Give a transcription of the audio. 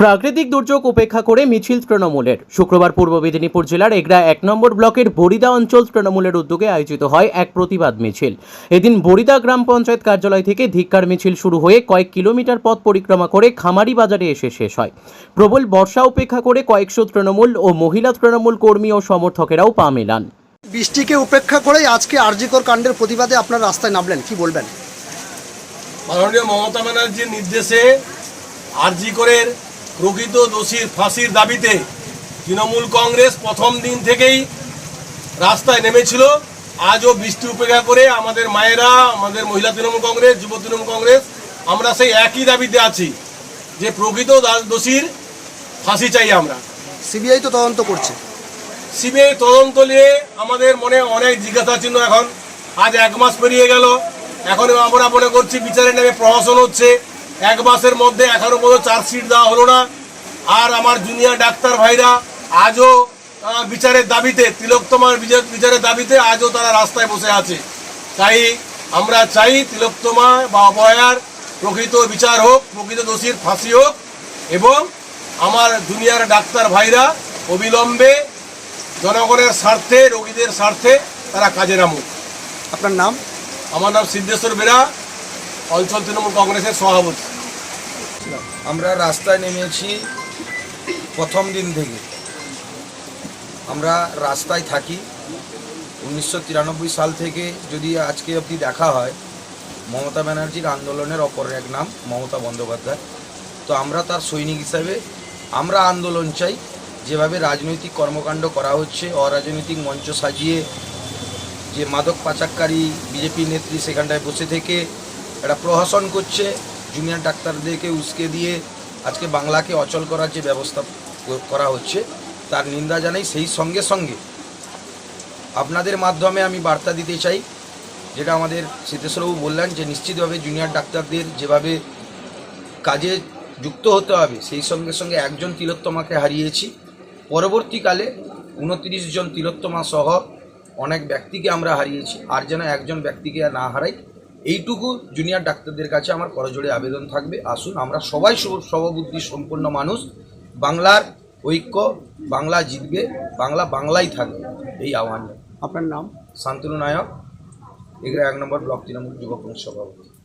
প্রাকৃতিক দুর্যোগ উপেক্ষা করে মিছিল তৃণমূলের। শুক্রবার পূর্ব মেদিনীপুর জেলার এগরা এক নম্বর ব্লকের বরিদা অঞ্চল তৃণমূলের উদ্যোগে আয়োজিত হয় এক প্রতিবাদ মিছিল। এদিন বরিদা গ্রাম পঞ্চায়েত কার্যালয় থেকে ধিক্কার মিছিল শুরু হয়ে কয়েক কিলোমিটার পথ পরিক্রমা করে খামারি বাজারে এসে শেষ হয়। প্রবল বর্ষা উপেক্ষা করে কয়েকশো তৃণমূল ও মহিলা তৃণমূল কর্মী ও সমর্থকেরাও পা মেলান। বৃষ্টিকে উপেক্ষা করেই আজকে আরজিকর কাণ্ডের প্রতিবাদে আপনার রাস্তায় নামলেন। কি বলবেন? মাননীয় মমতা ব্যানার্জির নির্দেশে আরজি করের প্রকৃত দোষীর ফাঁসির দাবিতে তৃণমূল কংগ্রেস প্রথম দিন থেকেই রাস্তায় নেমেছিল। আজও বৃষ্টি উপেক্ষা করে আমাদের মায়েরা আমাদের মহিলা তৃণমূল কংগ্রেস যুব তৃণমূল কংগ্রেস আমরা সেই একই দাবিতে আছি যে প্রকৃত দোষীর ফাঁসি চাই আমরা। সিবিআই তো তদন্ত করছে। সিবিআই তদন্ত নিয়ে আমাদের মনে অনেক জিজ্ঞাসা চিহ্ন এখন। আজ এক মাস পেরিয়ে গেল। এখন আমরা মনে করছি বিচারের নামে প্রহসন হচ্ছে। এক মাসের মধ্যে এখনও পর্যন্ত চার্জশিট দেওয়া হলো না। আর আমার জুনিয়র ডাক্তার ভাইরা আজও বিচারের দাবিতে তিলোত্তমার বিচার- বিচারের দাবিতে আজও তারা রাস্তায় বসে আছে। তাই আমরা চাই তিলোত্তমা বা অবয়ার প্রকৃত বিচার হোক প্রকৃত দোষীর ফাঁসি হোক এবং আমার জুনিয়র ডাক্তার ভাইরা অবিলম্বে জনগণের স্বার্থে রোগীদের স্বার্থে তারা কাজে নামুক। আপনার নাম? আমার নাম সিদ্ধেশ্বর বেরা অঞ্চল তৃণমূল কংগ্রেসের সভাপতি। আমরা রাস্তায় নেমেছি প্রথম দিন থেকে। আমরা রাস্তায় থাকি। উনিশশো তিরানব্বই সাল থেকে যদি আজকে অবধি দেখা হয়, মমতা ব্যানার্জির আন্দোলনের অপর এক নাম মমতা বন্দ্যোপাধ্যায়। তো আমরা তার সৈনিক হিসাবে আমরা আন্দোলন চাই। যেভাবে রাজনৈতিক কর্মকাণ্ড করা হচ্ছে, অরাজনৈতিক মঞ্চ সাজিয়ে যে মাদক পাচারকারী বিজেপি নেত্রী সেখানটায় বসে থেকে একটা প্রহসন করছে জুনিয়র ডাক্তারদেরকে উস্কে দিয়ে আজকে বাংলাকে অচল করার যে ব্যবস্থা করা হচ্ছে, তার নিন্দা জানাই। সেই সঙ্গে সঙ্গে আপনাদের মাধ্যমে আমি বার্তা দিতে চাই, যেটা আমাদের সিদ্ধেশ্বরবাবু বললেন যে নিশ্চিতভাবে জুনিয়র ডাক্তারদের যেভাবে কাজে যুক্ত হতে হবে, সেই সঙ্গে সঙ্গে একজন তিলোত্তমাকে হারিয়েছি। পরবর্তীকালে উনত্রিশ জন তিলোত্তমা সহ অনেক ব্যক্তিকে আমরা হারিয়েছি, আর যেন একজন ব্যক্তিকে না হারাই। এইটুকু জুনিয়র ডাক্তারদের কাছে আমার করজোড়ে আবেদন থাকবে। আসুন আমরা সবাই সব- সববুদ্ধি সম্পন্ন মানুষ। বাংলার ঐক্য বাংলা জিতবে বাংলা বাংলাই থাকবে এই আহ্বান। আপনার নাম? শান্তনু নায়ক। এগুলো এক নম্বর ব্লক তৃণমূল যুবক কংগ্রেস সভাপতি।